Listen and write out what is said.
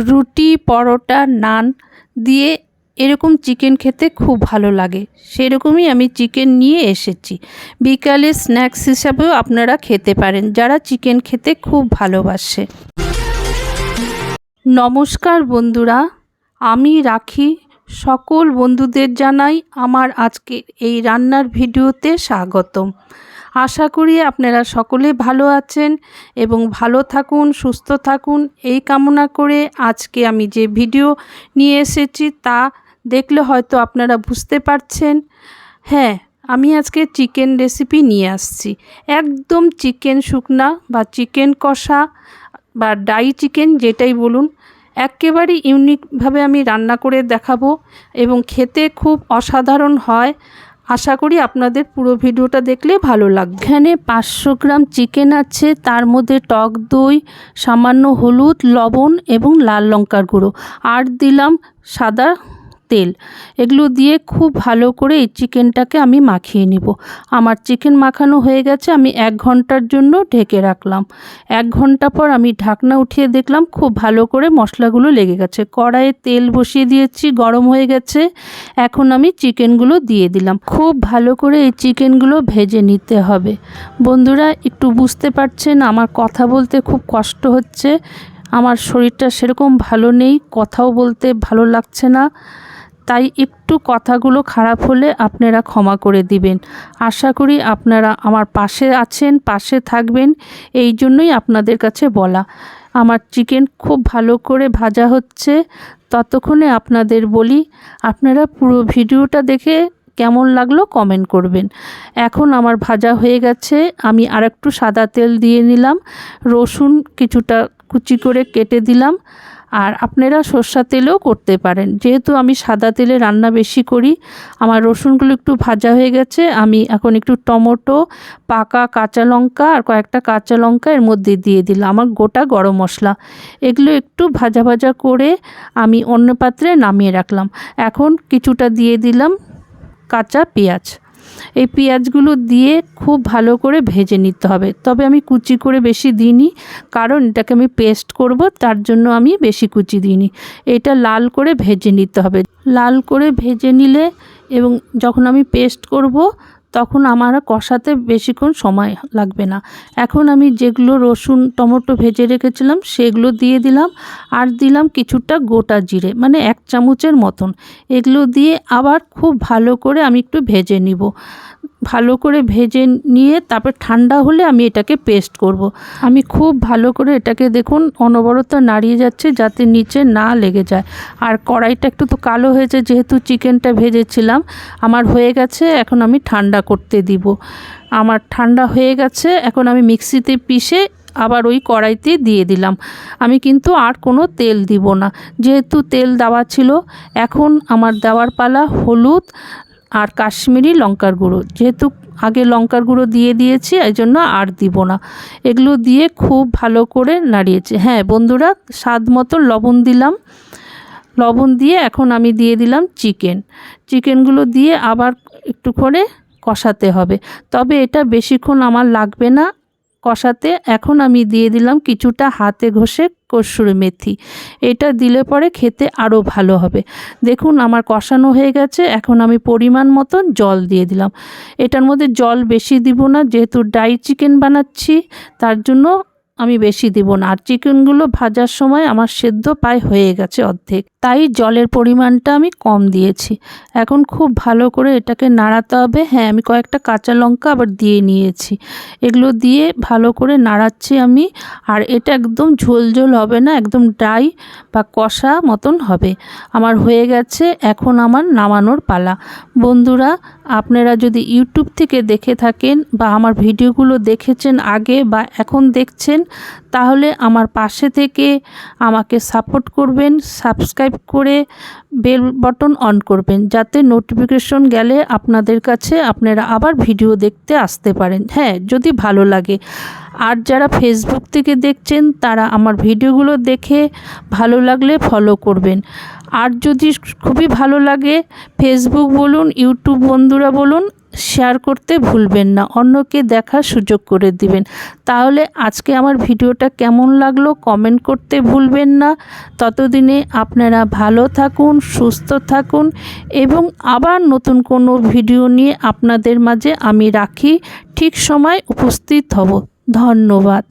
রুটি, পরোটা, নান দিয়ে এরকম চিকেন খেতে খুব ভালো লাগে। সেরকমই আমি চিকেন নিয়ে এসেছি। বিকালে স্ন্যাক্স হিসাবেও আপনারা খেতে পারেন, যারা চিকেন খেতে খুব ভালোবাসে। নমস্কার বন্ধুরা, আমি রাখি। সকল বন্ধুদের জানাই আমার আজকের এই রান্নার ভিডিওতে স্বাগতম। আশা করি আপনারা সকলে ভালো আছেন এবং ভালো থাকুন, সুস্থ থাকুন। এই কামনা করে আজকে আমি যে ভিডিও নিয়ে এসেছি তা দেখলে হয়তো আপনারা বুঝতে পারছেন। হ্যাঁ আমি আজকে চিকেন রেসিপি নিয়ে আসছি। একদম চিকেন শুকনা বা চিকেন কষা বা ডাই চিকেন যেটাই বলুন, একেবারে ইউনিকভাবে আমি রান্না করে দেখাবো এবং খেতে খুব অসাধারণ হয়। আশা করি আপনাদের পুরো ভিডিওটা দেখলে ভালো লাগবে। এখানে পাঁচশো গ্রাম চিকেন আছে, তার মধ্যে টক দই, সামান্য হলুদ, লবণ এবং লাল লঙ্কার গুঁড়ো। আর দিলাম সাদা তেল। এগুলো দিয়ে খুব ভালো করে এই চিকেনটাকে আমি মাখিয়ে নিব। আমার চিকেন মাখানো হয়ে গেছে, আমি এক ঘণ্টার জন্য ঢেকে রাখলাম। এক ঘণ্টা পর আমি ঢাকনা উঠিয়ে দেখলাম খুব ভালো করে মশলাগুলো লেগে গেছে। কড়াইয়ে তেল বসিয়ে দিয়েছি, গরম হয়ে গেছে। এখন আমি চিকেনগুলো দিয়ে দিলাম। খুব ভালো করে এই চিকেনগুলো ভেজে নিতে হবে। বন্ধুরা, একটু বুঝতে পারছেন, আমার কথা বলতে খুব কষ্ট হচ্ছে। আমার শরীরটা সেরকম ভালো নেই, কথাও বলতে ভালো লাগছে না। তাই একটু কথাগুলো খারাপ হলে আপনারা ক্ষমা করে দিবেন। আশা করি আপনারা আমার পাশে আছেন, পাশে থাকবেন, এই জন্যই আপনাদের কাছে বলা। আমার চিকেন খুব ভালো করে ভাজা হচ্ছে, ততক্ষণে আপনাদের বলি, আপনারা পুরো ভিডিওটা দেখে কেমন লাগল কমেন্ট করবেন। এখন আমার ভাজা হয়ে গেছে, আমি আর একটু সাদা তেল দিয়ে নিলাম, রসুন কিছুটা কুচি করে কেটে দিলাম। আর আপনারা সর্ষা তেলেও করতে পারেন। যেহেতু আমি সাদা তেলে রান্না বেশি করি, আমার রসুনগুলো একটু ভাজা হয়ে গেছে, আমি এখন একটু টমেটো, পাকা কাঁচা লঙ্কা আর কয়েকটা কাঁচা লঙ্কা এর মধ্যে দিয়ে দিলাম। আমার গোটা গরম মশলা। এগুলো একটু ভাজা ভাজা করে আমি অন্য পাত্রে নামিয়ে রাখলাম। এখন কিছুটা দিয়ে দিলাম কাঁচা পেঁয়াজ। এই পেঁয়াজগুলো দিয়ে খুব ভালো করে ভেজে নিতে হবে। তবে আমি কুচি করে বেশি দিইনি, কারণ এটাকে আমি পেস্ট করব, তার জন্য আমি বেশি কুচি দিইনি। এটা লাল করে ভেজে নিতে হবে। লাল করে ভেজে নিলে এবং যখন আমি পেস্ট করব তখন আমার কষাতে বেশিক্ষণ সময় লাগবে না। এখন আমি যেগুলো রসুন, টমেটো ভেজে রেখেছিলাম, সেগুলো দিয়ে দিলাম আর দিলাম কিছুটা গোটা জিরে মানে এক চামচের মতন। এগুলো দিয়ে আবার খুব ভালো করে আমি একটু ভেজে নিব। ভালো করে ভেজে নিয়ে তারপর ঠান্ডা হলে আমি এটাকে পেস্ট করব। আমি খুব ভালো করে এটাকে দেখুন অনবরত নাড়িয়ে যাচ্ছে যাতে নিচে না লেগে যায়। আর কড়াইটা একটু তো কালো হয়েছে যেহেতু চিকেনটা ভেজেছিলাম, আমার হয়ে গেছে, এখন আমি ঠান্ডা করতে দিব। আমার ঠান্ডা হয়ে গেছে, এখন আমি মিক্সিতে পিষে আবার ওই কড়াইতে দিয়ে দিলাম। আমি কিন্তু আর কোনো তেল দিব না। যেহেতু তেল দেওয়া ছিল, এখন আমার দেওয়ার পালা হলুদ আর কাশ্মীরি লঙ্কার গুঁড়ো। যেহেতু আগে লঙ্কার গুঁড়ো দিয়ে দিয়েছি, এই জন্য আর দিব না। এগুলো দিয়ে খুব ভালো করে নাড়িয়েছি। হ্যাঁ বন্ধুরা, স্বাদ মতো লবণ দিলাম। লবণ দিয়ে এখন আমি দিয়ে দিলাম চিকেন। চিকেনগুলো দিয়ে আবার একটু করে কষাতে হবে। তবে এটা বেশিক্ষণ আমার লাগবে না। কষাতে এখন আমি দিয়ে দিলাম কিছুটা হাতে ঘষে কসুরি মেথি। এটা দিলে পরে খেতে আরও ভালো হবে। দেখুন আমার কষানো হয়ে গেছে, এখন আমি পরিমাণ মতন জল দিয়ে দিলাম। এটার মধ্যে জল বেশি দিব না, যেহেতু ডাই চিকেন বানাচ্ছি, তার জন্য আমি বেশি দিব না। আর চিকেনগুলো ভাজার সময় আমার সেদ্ধ প্রায় হয়ে গেছে অর্ধেক। তাই জলের পরিমাণটা আমি কম দিয়েছি। এখন খুব ভালো করে এটাকে নাড়াতে হবে। হ্যাঁ আমি কয়েকটা কাঁচা লঙ্কা আবার দিয়ে নিয়েছি। এগুলো দিয়ে ভালো করে নাড়াচ্ছি আমি। আর এটা একদম ঝোল ঝোল হবে না, একদম ড্রাই বা কষা মতন হবে। আমার হয়ে গেছে এখন আমার নামানোর পালা। বন্ধুরা, আপনারা যদি ইউটিউব থেকে দেখে থাকেন বা আমার ভিডিওগুলো দেখেছেন আগে বা এখন দেখছেন তাহলে আমার পাশে থেকে আমাকে সাপোর্ট করবেন সাবস্ক্রাইব করে বেল বটন অন করবেন, যাতে নোটিফিকেশন গেলে আপনাদের কাছে আপনারা আবার ভিডিও দেখতে আসতে পারেন। হ্যাঁ যদি ভালো লাগে। আর যারা ফেসবুক থেকে দেখছেন, তারা আমার ভিডিওগুলো দেখে ভালো লাগলে ফলো করবেন। আর যদি খুবই ভালো লাগে ফেসবুক বলুন ইউটিউব বন্ধুরা বলুন শেয়ার করতে ভুলবেন না, অন্যকে দেখার সুযোগ করে দিবেন। তাহলে আজকে আমার ভিডিওটা কেমন লাগল কমেন্ট করতে ভুলবেন না। ততদিনে আপনারা ভালো থাকুন, সুস্থ থাকুন এবং আবার নতুন কোনো ভিডিও নিয়ে আপনাদের মাঝে আমি রাখি। ঠিক সময় উপস্থিত হব। ধন্যবাদ।